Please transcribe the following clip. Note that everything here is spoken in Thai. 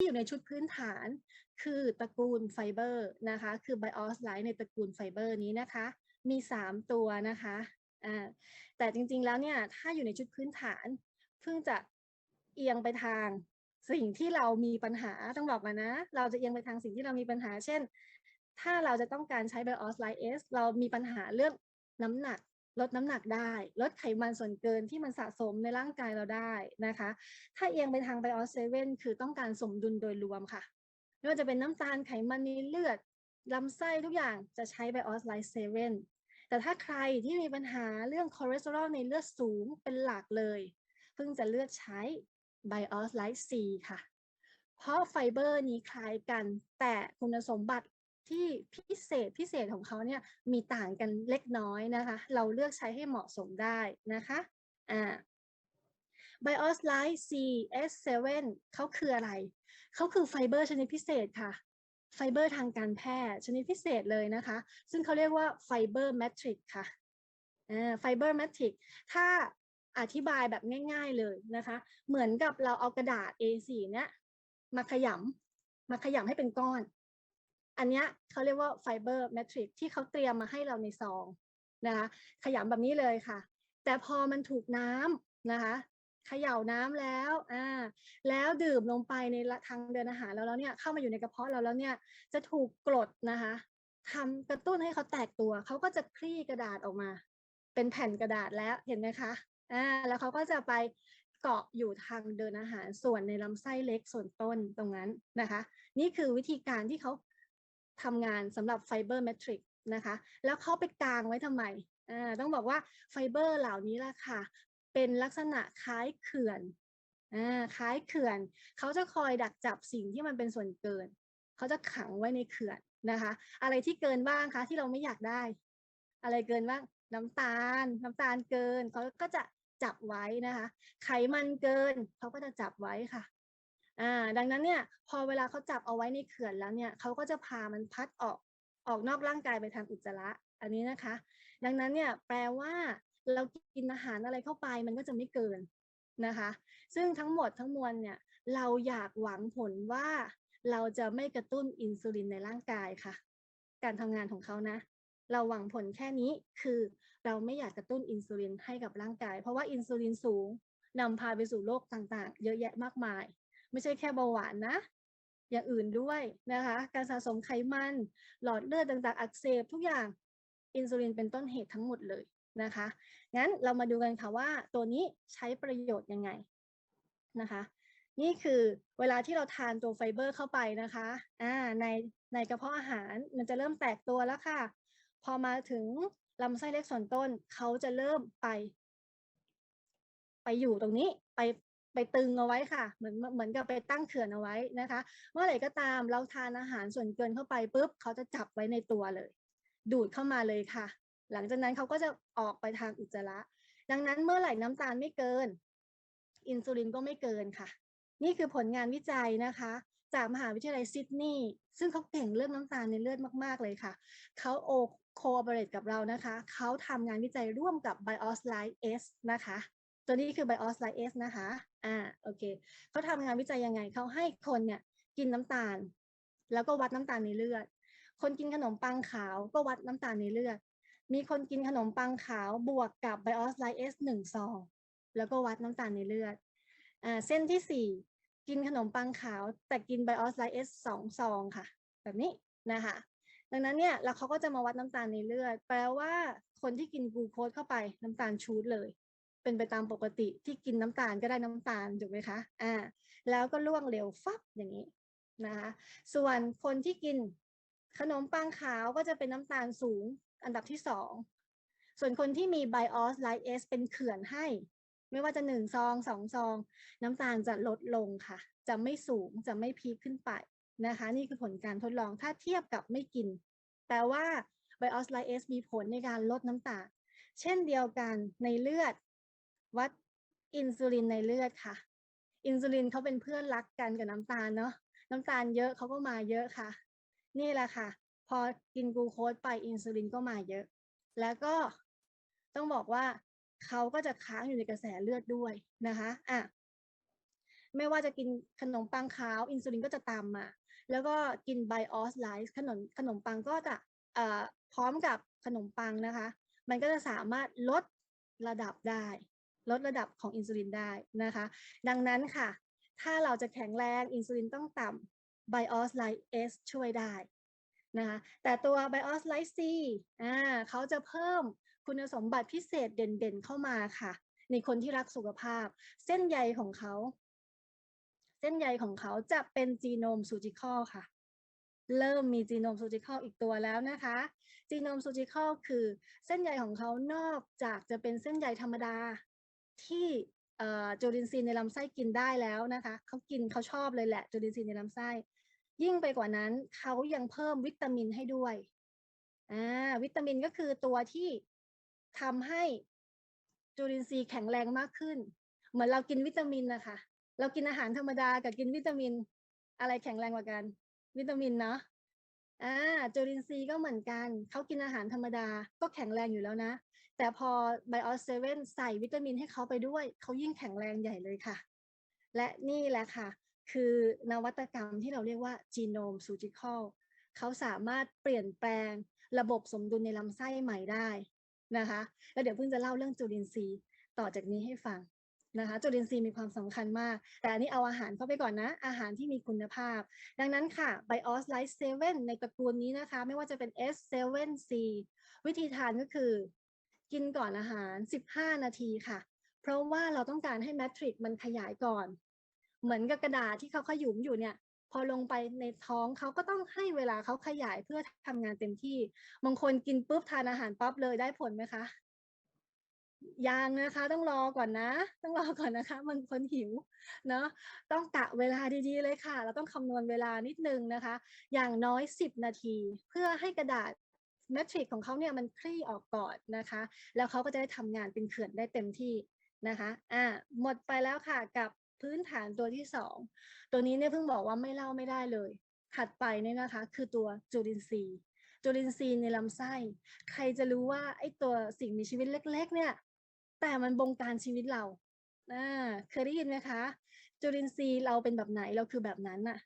ที่อยู่ในชุดพื้นฐานคือตระกูลไฟเบอร์นะคะ คือไบออสไลท์ในตระกูลไฟเบอร์นี้นะคะ มี 3 ตัวนะคะอ่าแต่จริงๆแล้วเนี่ย ถ้าอยู่ในชุดพื้นฐาน เพิ่งจะเอียงไปทางสิ่งที่เรามีปัญหาต้องบอกมานะ เราจะเอียงไปทางสิ่งที่เรามีปัญหา เช่น ถ้าเราจะต้องการใช้ไบออสไลท์เอสเรามีปัญหาเรื่องน้ำหนัก ลดน้ำหนักได้ ลดไขมันส่วนเกินที่มันสะสมในร่างกายเราได้นะคะ ถ้าเอียงไปทางไบออสเซเว่นคือต้องการสมดุลโดยรวมค่ะไม่ว่าจะเป็นน้ำตาลไขมันในเลือดลำไส้ทุกอย่างจะใช้ไบออสไลท์เซเว่นแต่ถ้าใครที่มีปัญหาเรื่องคอเลสเตอรอลในเลือดสูงเป็นหลักเลย เพิ่งจะเลือกใช้ไบออสไลท์ซีค่ะ เพราะไฟเบอร์นี้คล้ายกัน แต่คุณสมบัติ ที่พิเศษพิเศษของเขาเนี่ยมีต่างกันเล็กน้อยนะคะ เราเลือกใช้ให้เหมาะสมได้นะคะอ่า BIOS Lite CS7 เขาคืออะไร เขาคือไฟเบอร์ชนิดพิเศษค่ะ ไฟเบอร์ทางการแพทย์ชนิดพิเศษเลยนะคะ ซึ่งเขาเรียกว่าไฟเบอร์แมทริกค่ะไฟเบอร์แมทริกถ้าอธิบายแบบง่ายๆเลยนะคะ เหมือนกับเราเอากระดาษ A4 เนี้ยมาขยำมาขยำให้เป็นก้อน อันเนี้ยเขาเรียกว่าไฟเบอร์แมทริกที่เขาเตรียมมาให้เราในซองนะคะขยำแบบนี้เลยค่ะ แต่พอมันถูกน้ำนะคะเขย่าน้ำแล้วอ่าแล้วดื่มลงไปในทางเดินอาหารแล้วแล้วเนี่ยเข้ามาอยู่ในกระเพาะเราแล้วเนี่ยจะถูกกรดนะคะทำกระตุ้นให้เขาแตกตัว เขาก็จะคลี่กระดาษออกมา เป็นแผ่นกระดาษแล้วเห็นไหมคะอ่าแล้วเขาก็จะไปเกาะอยู่ทางเดินอาหารส่วนในลำไส้เล็กส่วนต้นตรงนั้นนะคะ นี่คือวิธีการที่เขา ทำงานสำหรับไฟเบอร์แมทริกนะคะ แล้วเขาไปกางไว้ทำไมต้องบอกว่าไฟเบอร์เหล่านี้แหละค่ะ เป็นลักษณะคล้ายเขื่อนอคล้ายเขื่อน เขาจะคอยดักจับสิ่งที่มันเป็นส่วนเกิน เขาจะขังไว้ในเขื่อนนะคะ อะไรที่เกินบ้างคะที่เราไม่อยากได้ อะไรเกินบ้างน้ำตาล น้ำตาลเกินเขาก็จะจับไว้นะคะ ไขมันเกินเขาก็จะจับไว้ค่ะ อ่าดังนั้นเนี่ยพอเวลาเขาจับเอาไว้ในเขื่อนแล้วเนี่ยเขาก็จะพามันพัดออกออกนอกร่างกายไปทางอุจจาระอันนี้นะคะ ดังนั้นเนี่ยแปลว่าเรากินอาหารอะไรเข้าไปมันก็จะไม่เกินนะคะ ซึ่งทั้งหมดทั้งมวลเนี่ยเราอยากหวังผลว่าเราจะไม่กระตุ้นอินซูลินในร่างกายค่ะ การทำงานของเขานะ เราหวังผลแค่นี้คือเราไม่อยากกระตุ้นอินซูลินให้กับร่างกาย เพราะว่าอินซูลินสูงนำพาไปสู่โรคต่างๆ เยอะแยะมากมาย ไม่ใช่แค่เบาหวานนะ อย่างอื่นด้วยนะคะ การสะสมไขมัน หลอดเลือดต่างๆ อักเสบทุกอย่างอินซูลินเป็นต้นเหตุทั้งหมดเลยนะคะ งั้นเรามาดูกันค่ะว่าตัวนี้ใช้ประโยชน์ยังไงนะคะ นี่คือเวลาที่เราทานตัวไฟเบอร์เข้าไปนะคะอ่าในในกระเพาะอาหารมันจะเริ่มแตกตัวแล้วค่ะ พอมาถึงลำไส้เล็กส่วนต้นเขาจะเริ่มไป ไปอยู่ตรงนี้ไป ไปตึงเอาไว้ค่ะ เหมือนเหมือนกับไปตั้งเขื่อนเอาไว้นะคะเมื่อไหร่ก็ตามเราทานอาหารส่วนเกินเข้าไปปุ๊บเขาจะจับไว้ในตัวเลย ดูดเข้ามาเลยค่ะ หลังจากนั้นเขาก็จะออกไปทางอุจจาระ ดังนั้นเมื่อไหร่น้ำตาลไม่เกิน อินซูลินก็ไม่เกินค่ะ นี่คือผลงานวิจัยนะคะ จากมหาวิทยาลัยซิดนีย์ซึ่งเขาเก่งเรื่องน้ำตาลในเลือดมาก ๆเลยค่ะเขาโอโคเปเรตกับเรานะคะเขาทำงานวิจัยร่วมกับ BIOS Light S นะคะ ตัวนี้คือ BIOS Light S นะคะ อ่า โอเค เขาทำงานวิจัยยังไง เขาให้คนเนี่ยกินน้ำตาล แล้วก็วัดน้ำตาลในเลือด คนกินขนมปังขาวก็วัดน้ำตาลในเลือด มีคนกินขนมปังขาวบวกกับไบออสไลเอสหนึ่งซอง แล้วก็วัดน้ำตาลในเลือด อ่า เส้นที่สี่กินขนมปังขาวแต่กินไบออสไลเอสสองซองค่ะ แบบนี้นะคะดังนั้นเนี่ยแล้วเขาก็จะมาวัดน้ำตาลในเลือด แปลว่าคนที่กินกลูโคสเข้าไปน้ำตาลชูดเลย เป็นไปตามปกติที่กินน้ำตาลก็ได้น้ำตาลถูกไหมคะอ่าแล้วก็ล่วงเร็วฟับอย่างนี้นะคะส่วนคนที่กินขนมปังขาวก็จะเป็นน้ำตาลสูงอันดับที่สองส่วนคนที่มี BIOS Light S เป็นเขื่อนให้ ไม่ว่าจะหนึ่งซองสองซอง น้ำตาลจะลดลงค่ะ จะไม่สูงจะไม่พีคขึ้นไปนะคะ นี่คือผลการทดลองถ้าเทียบกับไม่กินแปลว่า BIOS Light S มีผลในการลดน้ำตาล เช่นเดียวกันในเลือด วัดอินซูลินในเลือดค่ะ อินซูลินเขาเป็นเพื่อนรักกันกับน้ำตาลเนาะน้ำตาลเยอะเขาก็มาเยอะค่ะ นี่แหละค่ะ พอกินกลูโคสไปอินซูลินก็มาเยอะ แล้วก็ต้องบอกว่าเขาก็จะค้างอยู่ในกระแสเลือดด้วยนะคะอะไม่ว่าจะกินขนมปังขาว อินซูลินก็จะตามมา แล้วก็กินไบออสไลซ์ขนมขนมปังก็จะเอ่อพร้อมกับขนมปังนะคะ มันก็จะสามารถลดระดับได้ ลดระดับของอินซูลินได้นะคะ ดังนั้นค่ะ ถ้าเราจะแข็งแรงอินซูลินต้องต่ำไบออสไลซ์เอสช่วยได้นะคะแต่ตัวไบออสไลซ์ซีอ่าเขาจะเพิ่มคุณสมบัติพิเศษเด่นๆเข้ามาค่ะ ในคนที่รักสุขภาพ เส้นใยของเขา เส้นใยของเขาจะเป็นจีโนมซูจิคอลค่ะ เริ่มมีจีโนมซูจิคอลอีกตัวแล้วนะคะ จีโนมซูจิคอลคือเส้นใยของเขานอกจากจะเป็นเส้นใยธรรมดา ที่จุลินทรีย์ในลำไส้กินได้แล้วนะคะเขากินเขาชอบเลยแหละจุลินทรีย์ในลำไส้ ยิ่งไปกว่านั้นเขายังเพิ่มวิตามินให้ด้วยอ่าวิตามินก็คือตัวที่ทำให้จุลินทรีย์แข็งแรงมากขึ้น เหมือนเรากินวิตามินนะคะ เรากินอาหารธรรมดากับกินวิตามิน อะไรแข็งแรงกว่ากัน วิตามินเนาะ อ่าจุลินทรีย์ก็เหมือนกัน เขากินอาหารธรรมดาก็แข็งแรงอยู่แล้วนะ แต่พอ BIOS 7ใส่วิตามินให้เขาไปด้วย เขายิ่งแข็งแรงใหญ่เลยค่ะ และนี่แหละค่ะ คือนวัตกรรมที่เราเรียกว่า Genome Surgical เขาสามารถเปลี่ยนแปลงระบบสมดุลในลำไส้ใหม่ได้นะคะ แล้วเดี๋ยวเพิ่งจะเล่าเรื่องจุลินทรีย์ต่อจากนี้ให้ฟัง นะคะจุลินทรีย์มีความสำคัญมาก แต่อันนี้เอาอาหารเข้าไปก่อนนะ อาหารที่มีคุณภาพ ดังนั้นค่ะ BIOS Life 7ในตระกูลนี้นะคะ ไม่ว่าจะเป็น S7C วิธีทานก็คือ กินก่อนอาหาร 15 นาทีค่ะ เพราะว่าเราต้องการให้แมทริกมันขยายก่อน เหมือนกับกระดาษที่เขาขยุมอยู่เนี่ย พอลงไปในท้องเขาก็ต้องให้เวลาเขาขยายเพื่อทำงานเต็มที่บางคนกินปุ๊บทานอาหารปั๊บเลยได้ผลไหมคะ ยังนะคะต้องรอก่อนนะ ต้องรอก่อนนะคะบางคนหิวเนาะต้องกะเวลาดีๆเลยค่ะ เราต้องคำนวณเวลานิดนึงนะคะ อย่างน้อย 10 นาที เพื่อให้กระดาษแมทริกของเขาเนี่ยมันคลี่ออกก่อนนะคะ แล้วเขาก็จะได้ทำงานเป็นเขื่อนได้เต็มที่นะคะอ่าหมดไปแล้วค่ะกับพื้นฐานตัวที่ 2 ตัวนี้เนี่ยเพิ่งบอกว่าไม่เล่าไม่ได้เลย ถัดไปเนี่ยนะคะ คือตัวจุลินทรีย์จุลินทรีย์ในลำไส้ ใครจะรู้ว่าไอ้ตัวสิ่งมีชีวิตเล็ก ๆ เนี่ย แต่มันบงการชีวิตเราอ่าเคยได้ยินไหมคะ จุลินทรีย์เราเป็นแบบไหนเราคือแบบนั้นน่ะ